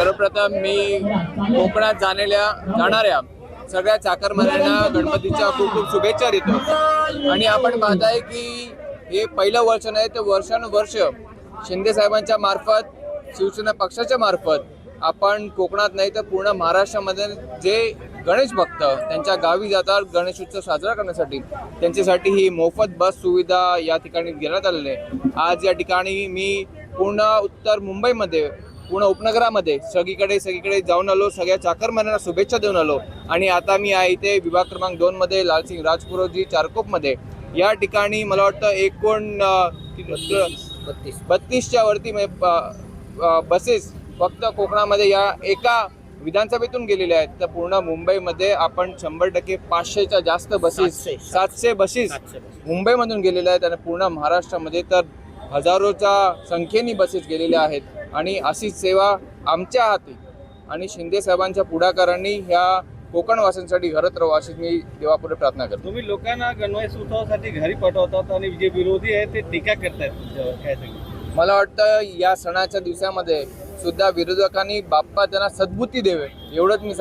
सर्वप्रथम मी कोकणात जाणाऱ्या जाणाऱ्या सगळ्या चाकरमान्यांना गणपतीच्या खूप खूप शुभेच्छा देतो. आणि आपण पाहताय की हे पहिलं वर्ष नाही तर वर्षानुवर्ष शिंदे साहेबांच्या मार्फत शिवसेना पक्षाच्या मार्फत आपण कोकणात नाही तर पूर्ण महाराष्ट्रामध्ये जे गणेश भक्त त्यांच्या गावी जातात गणेश उत्सव साजरा करण्यासाठी त्यांच्यासाठी ही मोफत बस सुविधा या ठिकाणी घेण्यात आलेली आहे. आज या ठिकाणी मी पूर्ण उत्तर मुंबईमध्ये पूर्ण उपनगरामध्ये सगळीकडे सगळीकडे जाऊन आलो सगळ्या चाकरमान्यांना शुभेच्छा देऊन आलो. आणि आता मी आहे इथे विभाग क्रमांक दोन मध्ये लालसिंग राजपुरोजी चारकोपमध्ये या ठिकाणी मला वाटतं एकूण बत्तीसच्या वरती म्हणजे, बसेस फक्त कोकणामध्ये या एका विधानसभेतून गेलेल्या आहेत. तर पूर्ण मुंबईमध्ये आपण शंभर टक्के पाचशेच्या जास्त बसेस. सातशे बसेस. मुंबईमधून गेलेल्या आहेत आणि पूर्ण महाराष्ट्रामध्ये तर हजारोच्या संख्येने बसेस गेलेल्या आहेत. आणि अशीच सेवा आमच्या हाती. आणि शिंदे साहेबांच्या पुढाकारांनी ह्या कोकणवासींसाठी घरत राहू अशी मी देवापुढे प्रार्थना करतो. तुम्ही लोकांना गणवेश उत्सवासाठी घरी पाठवतात आणि जे विरोधी आहे ते टीका करतायत तुमच्यावर. काय मला वाटतं या सणाच्या दिवसामध्ये सुद्धा विरोधकांनी बाप्पा त्यांना सद्बुद्धी द्यावे. एवढंच मी